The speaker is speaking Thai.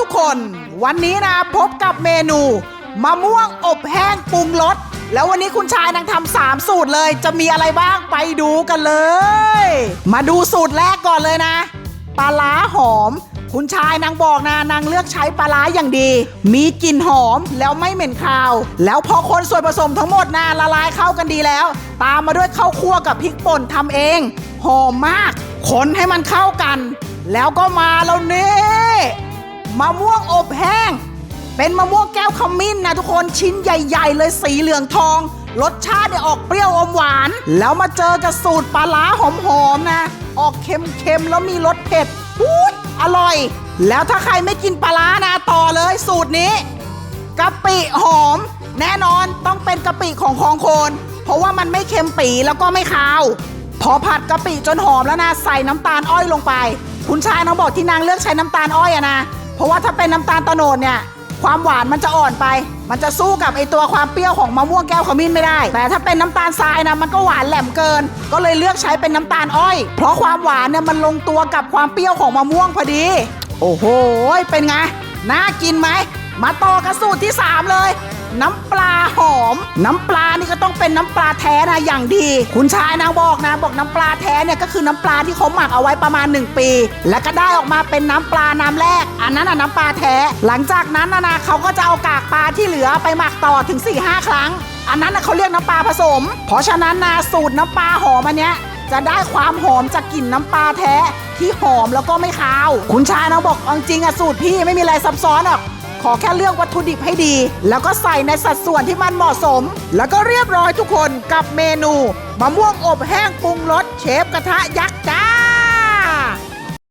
ทุกคน วันนี้นะพบกับเมนูมะม่วงอบแห้งปรุงรสแล้ววันนี้คุณชายนางทำสามสูตรเลย จะมีอะไรบ้างไปดูกันเลย มาดูสูตรแรกก่อนเลยนะปลาร้าหอม คุณชายนางบอกนะนางเลือกใช้ปลาร้าอย่างดี มีกลิ่นหอมแล้วไม่เหม็นคาว แล้วพอคนส่วนผสมทั้งหมดนะละลายเข้ากันดีแล้ว ตามมาด้วยข้าวคั่วกับพริกป่นทำเองหอมมากคนให้มันเข้ากัน แล้วก็มาแล้วนี่มะม่วงอบแห้ง เป็นมะม่วงแก้วขมิ้นนะทุกคนชิ้นใหญ่ ๆ เลยสีเหลืองทอง รสชาติเนี่ยออกเปรี้ยวอมหวาน แล้วมาเจอกับสูตรปลาร้าหอมๆนะ ออกเค็มๆแล้วมีรสเผ็ดอุ๊ยอร่อย แล้วถ้าใครไม่กินปลาร้านะต่อเลยสูตรนี้กะปิหอม แน่นอนต้องเป็นกะปิของคลองโคน เพราะว่ามันไม่เค็มปีแล้วก็ไม่คาว พอผัดกะปิจนหอมแล้วนะใส่น้ำตาลอ้อยลงไป คุณชายน้องบอกที่นางเลือกใช้น้ำตาลอ้อยอะนะ เพราะว่าถ้าเป็นน้ำตาลโตโนดเนี่ยความหวานมันจะอ่อนไป มันจะสู้กับไอตัวความเปรี้ยวของมะม่วงแก้วขมิ้นไม่ได้ แต่ถ้าเป็นน้ำตาลทรายนะมันก็หวานแหลมเกิน ก็เลยเลือกใช้เป็นน้ำตาลอ้อย เพราะความหวานเนี่ยมันลงตัวกับความเปรี้ยวของมะม่วงพอดี โอ้โห เป็นไง น่ากินไหม มาต่อกับสูตรที่ 3 เลย น้ำปลาหอม น้ำปลานี่ก็ต้องเป็นน้ำปลาแท้นะอย่างดี คุณชายนางบอกนะบอกน้ำปลาแท้เนี่ยก็คือน้ำปลาที่เขาหมักเอาไว้ประมาณ 1 ปี แล้วก็ได้ออกมาเป็นน้ำปลาน้ำแรก อันนั้นอะน้ำปลาแท้ หลังจากนั้นนะนะเขาก็จะเอากากปลาที่เหลือไปหมักต่อถึง 4-5 ครั้ง อันนั้นนะเขาเรียกน้ำปลาผสม เพราะฉะนั้นนะสูตรน้ำปลาหอมอันเนี้ยจะได้ความหอมจากกลิ่นน้ำปลาแท้ที่หอมแล้วก็ไม่คาว คุณชายนางบอกจริงอะสูตรพี่ไม่มีอะไรซับซ้อนหรอก ขอแค่เลือกวัตถุดิบให้ดี แล้วก็ใส่ในสัดส่วนที่มันเหมาะสม แล้วก็เรียบร้อยทุกคนกับเมนูมะม่วงอบแห้งปรุงรสเชฟกระทะยักษ์จ้า